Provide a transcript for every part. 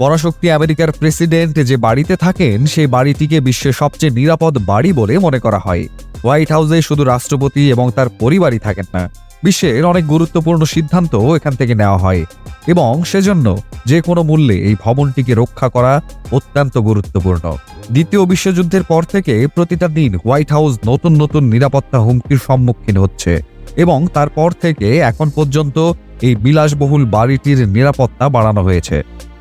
পরাশক্তি আমেরিকার প্রেসিডেন্ট যে বাড়িতে থাকেন, সেই বাড়িটিকে বিশ্বের সবচেয়ে নিরাপদ বাড়ি বলে মনে করা হয়। হোয়াইট হাউসে শুধু রাষ্ট্রপতি এবং তার পরিবারই থাকেন না, বিশ্বের অনেক গুরুত্বপূর্ণ সিদ্ধান্ত এখান থেকে নেওয়া হয় এবং সেজন্য যে কোনো মূল্যে এই ভবনটিকে রক্ষা করা অত্যন্ত গুরুত্বপূর্ণ। দ্বিতীয় বিশ্বযুদ্ধের পর থেকে প্রতিটা দিন হোয়াইট হাউস নতুন নতুন নিরাপত্তা হুমকির সম্মুখীন হচ্ছে এবং তারপর থেকে এখন পর্যন্ত এই বিলাসবহুল বাড়িটির নিরাপত্তা বাড়ানো হয়েছে।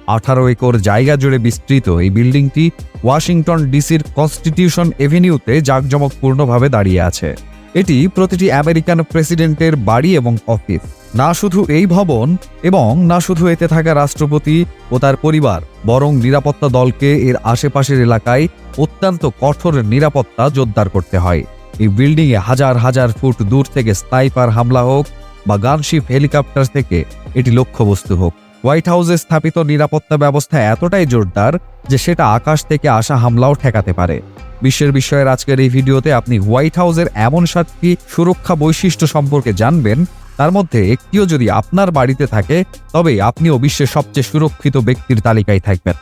আঠারো একর জায়গা জুড়ে বিস্তৃত এই বিল্ডিংটি ওয়াশিংটন ডিসির কনস্টিটিউশন এভিনিউতে জাঁকজমকপূর্ণভাবে দাঁড়িয়ে আছে। এটি প্রতিটি আমেরিকান প্রেসিডেন্টের বাড়ি এবং অফিস। না শুধু এই ভবন এবং না শুধু এতে থাকা রাষ্ট্রপতি ও তার পরিবার, বরং নিরাপত্তা দলকে এর আশেপাশের এলাকায় অত্যন্ত কঠোর নিরাপত্তা জোরদার করতে হয়। এই বিল্ডিংয়ে হাজার হাজার ফুট দূর থেকে স্নাইপার হামলা হোক বা গানশিপ হেলিকপ্টার থেকে এটি লক্ষ্যবস্তু হোক। হোয়াইট হাউসে স্থাপিত নিরাপত্তা ব্যবস্থা এতটাই জোরদার যে সেটা আকাশ থেকে আসা হামলাও ঠেকাতে পারে। বিশ্বের বিষয়ের আজকের এই ভিডিওতে আপনি হোয়াইট হাউসের এমন সাতটি সুরক্ষা বৈশিষ্ট্য সম্পর্কে জানবেন, তার মধ্যে একটিও যদি আপনার বাড়িতে থাকে, তবে আপনিও বিশ্বের সবচেয়ে সুরক্ষিত ব্যক্তির তালিকায় থাকবেন।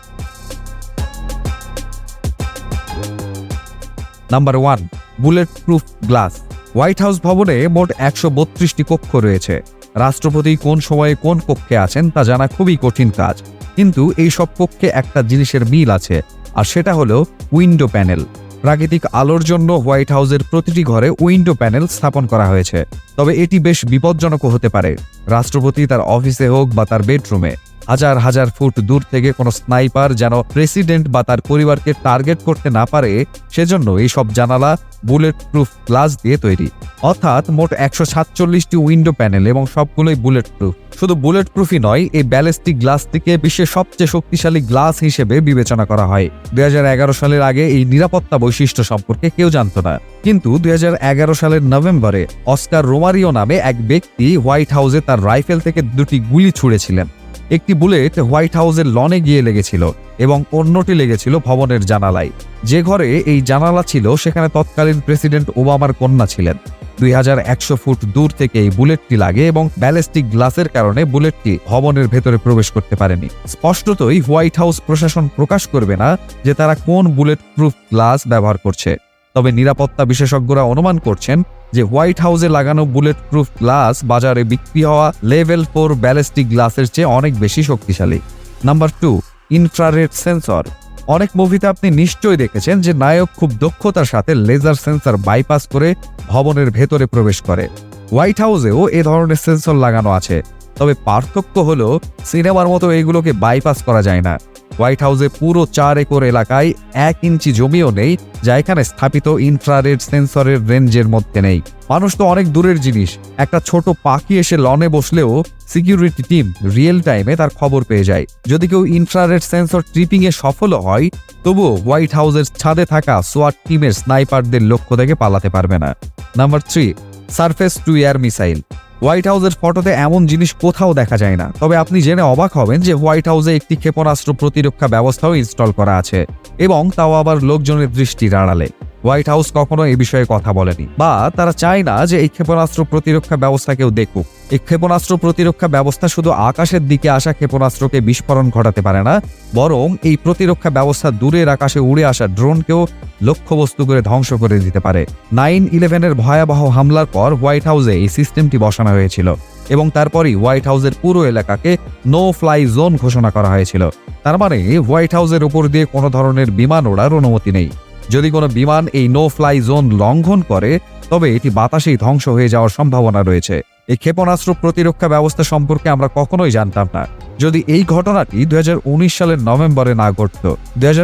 Number one bullet proof glass. White House ভবনে মোট একশো বত্রিশটি কক্ষ রয়েছে। রাষ্ট্রপতি কোন সময়ে কোন পক্ষে আছেন তা জানা খুবই কঠিন কাজ। কিন্তু এই সব কক্ষে একটা জিনিসের মিল আছে, আর সেটা হলো উইন্ডো প্যানেল। প্রাকৃতিক আলোর জন্য হোয়াইট হাউসের প্রতিটি ঘরে উইন্ডো প্যানেল স্থাপন করা হয়েছে। তবে এটি বেশ বিপজ্জনকও হতে পারে। রাষ্ট্রপতি তার অফিসে হোক বা তার বেডরুমে হাজার হাজার ফুট দূর থেকে কোনো স্নাইপার যেন প্রেসিডেন্ট বা তার পরিবারকে টার্গেট করতে না পারে, সেজন্য এই সব জানালা বুলেট প্রুফ গ্লাস দিয়ে তৈরি। অর্থাৎ মোট একশো সাতচল্লিশটি উইন্ডো প্যানেল এবং সবগুলোই বুলেট প্রুফ শুধু বুলেট প্রুফই নয়, এই ব্যালিস্টিক গ্লাসটিকে বিশ্বের সবচেয়ে শক্তিশালী গ্লাস হিসেবে বিবেচনা করা হয়। দুই হাজার এগারো সালের আগে এই নিরাপত্তা বৈশিষ্ট্য সম্পর্কে কেউ জানত না। কিন্তু দুই হাজার এগারো সালের নভেম্বরে অস্কার রোমারিও নামে এক ব্যক্তি হোয়াইট হাউসে তার রাইফেল থেকে দুটি গুলি ছুড়েছিলেন। একটি বুলেট হোয়াইট হাউসের লনে গিয়ে লেগেছিল এবং অন্যটি লেগেছিল ভবনের জানালায়। যে ঘরে এই জানালা ছিল, সেখানে তৎকালীন প্রেসিডেন্ট ওবামার কন্যা ছিলেন। দুই হাজার একশো ফুট দূর থেকে এই বুলেটটি লাগে এবং ব্যালিস্টিক গ্লাসের কারণে বুলেটটি ভবনের ভেতরে প্রবেশ করতে পারেনি। স্পষ্টতই হোয়াইট হাউস প্রশাসন প্রকাশ করবে না যে তারা কোন বুলেট প্রুফ গ্লাস ব্যবহার করছে। তবে নিরাপত্তা বিশেষজ্ঞরা অনুমান করছেন যে হোয়াইট হাউসে লাগানো বুলেট প্রুফ গ্লাস বাজারে বিক্রি হওয়া লেভেল ফোর ব্যালিস্টিক গ্লাসের চেয়ে অনেক বেশি শক্তিশালী। Number two, infrared sensor. অনেক মুভিতে আপনি নিশ্চয়ই দেখেছেন যে নায়ক খুব দক্ষতার সাথে লেজার সেন্সর বাইপাস করে ভবনের ভেতরে প্রবেশ করে। হোয়াইট হাউসেও এ ধরনের সেন্সর লাগানো আছে। তবে পার্থক্য হলো, সিনেমার মতো এগুলোকে বাইপাস করা যায় না। হোয়াইট হাউসে পুরো চার একর এলাকায় এক ইঞ্চি জমিও নেই, যা এখানে স্থাপিত ইনফ্রারেড সেন্সরের রেঞ্জের মধ্যে নেই। মানুষ তো অনেক দূরের জিনিস। একটা ছোট পাখি এসে লনে বসলেও সিকিউরিটি টিম রিয়েল টাইমে তার খবর পেয়ে যায়। যদি কেউ ইনফ্রারেড সেন্সর ট্রিপিং এ সফল হয়, তবুও হোয়াইট হাউসের ছাদে থাকা সোয়াট টিমের স্নাইপারদের লক্ষ্য থেকে পালাতে পারবে না। Number three surface to air missile White হাউসের ফটোতে এমন জিনিস কোথাও দেখা যায় না। তবে আপনি জেনে অবাক হবেন যে হোয়াইট হাউসে একটি ক্ষেপণাস্ত্র প্রতিরক্ষা ব্যবস্থাও ইনস্টল করা আছে এবং তাও আবার লোকজনের দৃষ্টি আড়ালে। হোয়াইট হাউস কখনো এই বিষয়ে কথা বলেনি। বা তারা চায় না যে এই ক্ষেপণাস্ত্র প্রতিরক্ষা ব্যবস্থা কেউ দেখুক। এই ক্ষেপণাস্ত্র প্রতিরক্ষা ব্যবস্থা শুধু আকাশের দিকে আসা ক্ষেপণাস্ত্রকে বিস্ফোরণ ঘটাতে পারে না, বরং এই প্রতিরক্ষা ব্যবস্থা দূরের আকাশে উড়ে আসা ড্রোনকেও লক্ষ্যবস্তু করে ধ্বংস করে দিতে পারে। নাইন ইলেভেনের ভয়াবহ হামলার পর হোয়াইট হাউসে এই সিস্টেমটি বসানো হয়েছিল এবং তারপরই হোয়াইট হাউসের পুরো এলাকাকে নো ফ্লাই জোন ঘোষণা করা হয়েছিল। তার মানে হোয়াইট হাউসের উপর দিয়ে কোনো ধরনের বিমান ওড়ার অনুমতি নেই। যদি কোনো বিমান এই নো ফ্লাই জোন লঙ্ঘন করে, তবে এটি বাতাসেই ধ্বংস হয়ে যাওয়ার সম্ভাবনা রয়েছে। এই ক্ষেপণাস্ত্র প্রতিরক্ষা ব্যবস্থা সম্পর্কে আমরা কখনোই জানতাম না। যদি এই ঘটনাটি দুই হাজার উনিশ সালের নভেম্বরে না ঘটত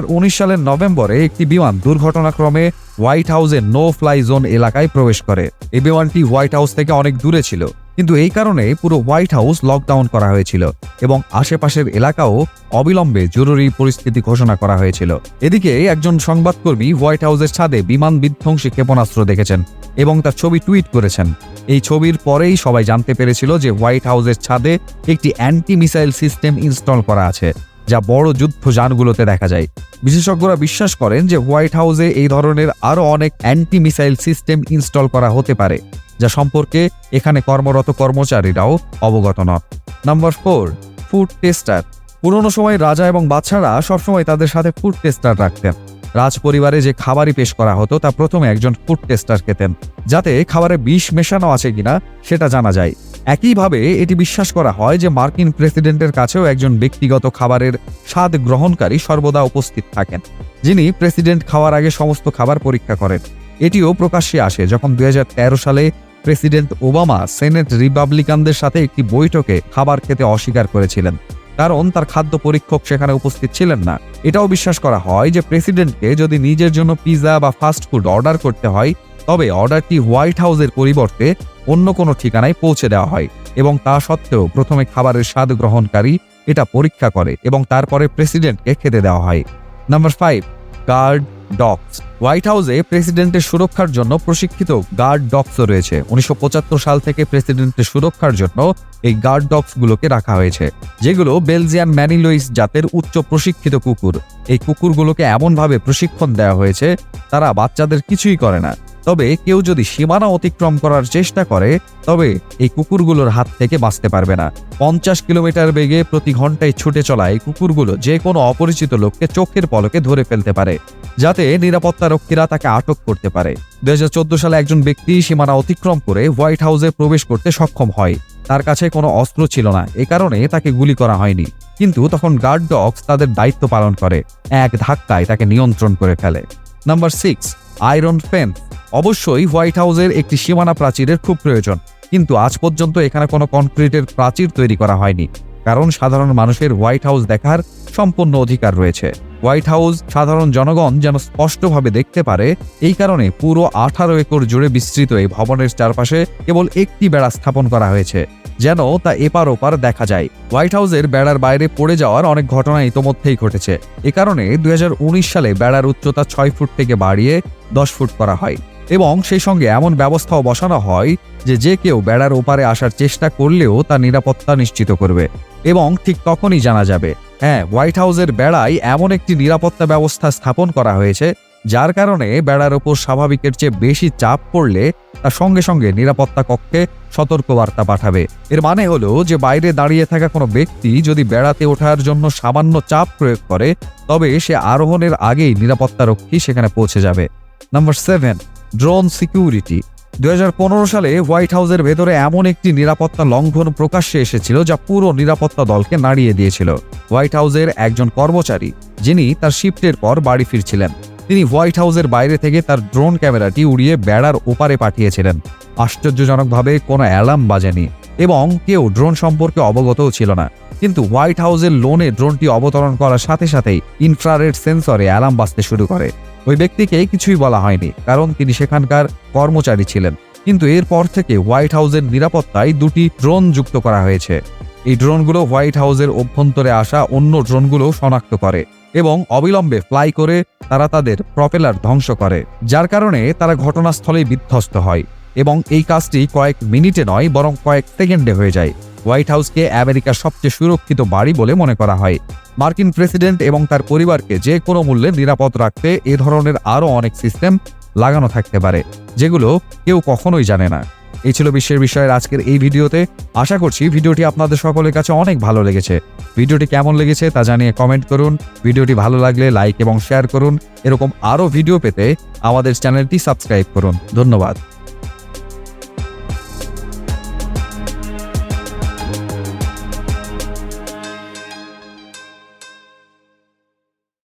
উনিশ সালের নভেম্বরে একটি বিমান দুর্ঘটনাক্রমে হোয়াইট হাউসের নো ফ্লাই জোন এলাকায় প্রবেশ করে। এই বিমানটি হোয়াইট হাউস থেকে অনেক দূরে ছিল। কিন্তু এই কারণে পুরো হোয়াইট হাউস লকডাউন করা হয়েছিল এবং আশেপাশের এলাকাও অবিলম্বে জরুরি পরিস্থিতি ঘোষণা করা হয়েছিল। এদিকে একজন সংবাদকর্মী হোয়াইট হাউসের ছাদে বিমান বিধ্বংসী ক্ষেপণাস্ত্র দেখেছেন এবং তার ছবি টুইট করেছেন। এই ছবির পরেই সবাই জানতে পেরেছিল যে হোয়াইট হাউসের ছাদে একটি অ্যান্টি মিসাইল সিস্টেম ইনস্টল করা আছে। যা বড় যুদ্ধ যানগুলোতে দেখা যায়। বিশেষজ্ঞরা বিশ্বাস করেন যে হোয়াইট হাউসে এই ধরনের আরও অনেক অ্যান্টি মিসাইল সিস্টেম ইনস্টল করা হতে পারে, যা সম্পর্কে এখানে কর্মরত কর্মচারীরাও অবগত নন। Number four, food tester. পুরনো সময় রাজা এবং বাদশারা সবসময় তাদের সাথে ফুড টেস্টার রাখতেন। রাজ পরিবারে যে খাবারই পেশ করা হতো, তা প্রথমে একজন ফুড টেস্টার খেতেন, যাতে খাবারে বিষ মেশানো আছে কিনা সেটা জানা যায়। একইভাবে এটি বিশ্বাস করা হয় যে মার্কিন প্রেসিডেন্টের কাছেও একজন ব্যক্তিগত খাবারের স্বাদ গ্রহণকারী সর্বদা উপস্থিত থাকেন, যিনি প্রেসিডেন্ট খাওয়ার আগে সমস্ত খাবার পরীক্ষা করেন। এটিও প্রকাশ্যে আসে যখন দুই হাজার তেরো সালে প্রেসিডেন্ট ওবামা সেনেট রিপাবলিকানদের সাথে একটি বৈঠকে খাবার খেতে অস্বীকার করেছিলেন। কারণ তার খাদ্য পরীক্ষক সেখানে উপস্থিত ছিলেন না। এটাও বিশ্বাস করা হয় যে প্রেসিডেন্টকে যদি নিজের জন্য পিৎজা বা ফাস্ট ফুড অর্ডার করতে হয় তবে অর্ডারটি হোয়াইট হাউসের পরিবর্তে অন্য কোনো ঠিকানায় পৌঁছে দেওয়া হয় এবং তা সত্ত্বেও প্রথমে খাবারের স্বাদ গ্রহণকারী এটা পরীক্ষা করে এবং তারপরে প্রেসিডেন্টকে খেতে দেওয়া হয়। Number five, guard dogs. White House প্রেসিডেন্টের সুরক্ষার জন্য প্রশিক্ষিত গার্ড ডগসও রয়েছে। উনিশশো পঁচাত্তর সাল থেকে প্রেসিডেন্টের সুরক্ষার জন্য এই গার্ড ডগসগুলোকে রাখা হয়েছে, যেগুলো বেলজিয়ান ম্যানিলোইস জাতের উচ্চ প্রশিক্ষিত কুকুর। এই কুকুরগুলোকে এমনভাবে প্রশিক্ষণ দেওয়া হয়েছে, তারা বাচ্চাদের কিছুই করে না। তবে কেউ যদি সীমানা অতিক্রম করার চেষ্টা করে, তবে এই কুকুরগুলোর হাত থেকে বাঁচতে পারবে না। পঞ্চাশ কিলোমিটার বেগে প্রতি ঘন্টায় ছুটে চলা এই কুকুরগুলো যে কোনো অপরিচিত লোককে চোখের পলকে ধরে ফেলতে পারে, যাতে নিরাপত্তা রক্ষীরা তাকে আটক করতে পারে। দুই সালে একজন ব্যক্তি সীমানা অতিক্রম করে হোয়াইট হাউসে প্রবেশ করতে সক্ষম হয়। তার কাছে কোনো অস্ত্র ছিল না, এ কারণে তাকে গুলি করা হয়নি। কিন্তু তখন গার্ড ডগস তাদের দায়িত্ব পালন করে, এক ধাক্কায় তাকে নিয়ন্ত্রণ করে ফেলে। Number six, iron fence. অবশ্যই হোয়াইট হাউসের একটি সীমানা প্রাচীরের খুব প্রয়োজন। কিন্তু আজ পর্যন্ত এখানে কোনো কনক্রিটের প্রাচীর তৈরি করা হয়নি। কারণ সাধারণ মানুষের হোয়াইট হাউস দেখার সম্পূর্ণ অধিকার রয়েছে। হোয়াইট হাউস সাধারণ জনগণ যেন স্পষ্টভাবে দেখতে পারে, এই কারণে পুরো আঠারো একর জুড়ে বিস্তৃত এই ভবনের চারপাশে কেবল একটি বেড়া স্থাপন করা হয়েছে, যেন তা এপার ওপার দেখা যায়। হোয়াইট হাউসের বেড়ার বাইরে পড়ে যাওয়ার অনেক ঘটনা ইতোমধ্যেই ঘটেছে। এ কারণে দুই হাজার উনিশ সালে বেড়ার উচ্চতা ছয় ফুট থেকে বাড়িয়ে দশ ফুট করা হয়। এবং সেই সঙ্গে এমন ব্যবস্থাও বসানো হয় যে যে কেউ বেড়ার ওপারে আসার চেষ্টা করলেও তার নিরাপত্তা নিশ্চিত করবে। এবং ঠিক তখনই জানা যাবে হ্যাঁ হোয়াইট হাউসের বেড়ায় এমন একটি নিরাপত্তা ব্যবস্থা স্থাপন করা হয়েছে, যার কারণে বেড়ার ওপর স্বাভাবিকের চেয়ে বেশি চাপ পড়লে তার সঙ্গে সঙ্গে নিরাপত্তা কক্ষে সতর্কবার্তা পাঠাবে। এর মানে হলো যে বাইরে দাঁড়িয়ে থাকা কোনো ব্যক্তি যদি বেড়াতে ওঠার জন্য সামান্য চাপ প্রয়োগ করে, তবে সে আরোহণের আগেই নিরাপত্তারক্ষী সেখানে পৌঁছে যাবে। Number seven. Drone security. দুই হাজার পনেরো সালে হোয়াইট হাউসের ভেতরে এমন একটি নিরাপত্তা লঙ্ঘন প্রকাশ্যে এসেছিল যা পুরো নিরাপত্তা দলকে নাড়িয়ে দিয়েছিল। হোয়াইট হাউসের একজন কর্মচারী, যিনি তার শিফটের পর বাড়ি ফিরছিলেন। তিনি হোয়াইট হাউসের বাইরে থেকে তার ড্রোন ক্যামেরাটি উড়িয়ে বেড়ার ওপারে পাঠিয়েছিলেন। আশ্চর্যজনকভাবে কোনো অ্যালার্ম বাজেনি এবং কেউ ড্রোন সম্পর্কে অবগতও ছিল না। কিন্তু হোয়াইট হাউসের লোনে ড্রোনটি অবতরণ করার সাথে সাথেই ইনফ্রারেড সেন্সরে অ্যালার্ম বাজতে শুরু করে। ওই ব্যক্তিকে কিছুই বলা হয়নি, কারণ তিনি সেখানকার কর্মচারী ছিলেন। কিন্তু এরপর থেকে হোয়াইট হাউসের নিরাপত্তায় দুটি ড্রোন যুক্ত করা হয়েছে। এই ড্রোনগুলো হোয়াইট হাউসের অভ্যন্তরে আসা অন্য ড্রোনগুলো শনাক্ত করে এবং অবিলম্বে ফ্লাই করে তারা তাদের প্রপেলার ধ্বংস করে, যার কারণে তারা ঘটনাস্থলেই বিধ্বস্ত হয় এবং এই কাজটি কয়েক মিনিটে নয়, বরং কয়েক সেকেন্ডে হয়ে যায়। হোয়াইট হাউসকে আমেরিকার সবচেয়ে সুরক্ষিত বাড়ি বলে মনে করা হয়। মার্কিন প্রেসিডেন্ট এবং তার পরিবারকে যে কোনো মূল্যে নিরাপদ রাখতে এ ধরনের আরও অনেক সিস্টেম লাগানো থাকতে পারে, যেগুলো কেউ কখনোই জানে না। এই ছিল বিশ্বের বিষয়ের আজকের এই ভিডিওতে। আশা করছি ভিডিওটি আপনাদের সকলের কাছে অনেক ভালো লেগেছে। ভিডিওটি কেমন লেগেছে তা জানিয়ে কমেন্ট করুন। ভিডিওটি ভালো লাগলে লাইক এবং শেয়ার করুন। এরকম আরও ভিডিও পেতে আমাদের চ্যানেলটি সাবস্ক্রাইব করুন। ধন্যবাদ।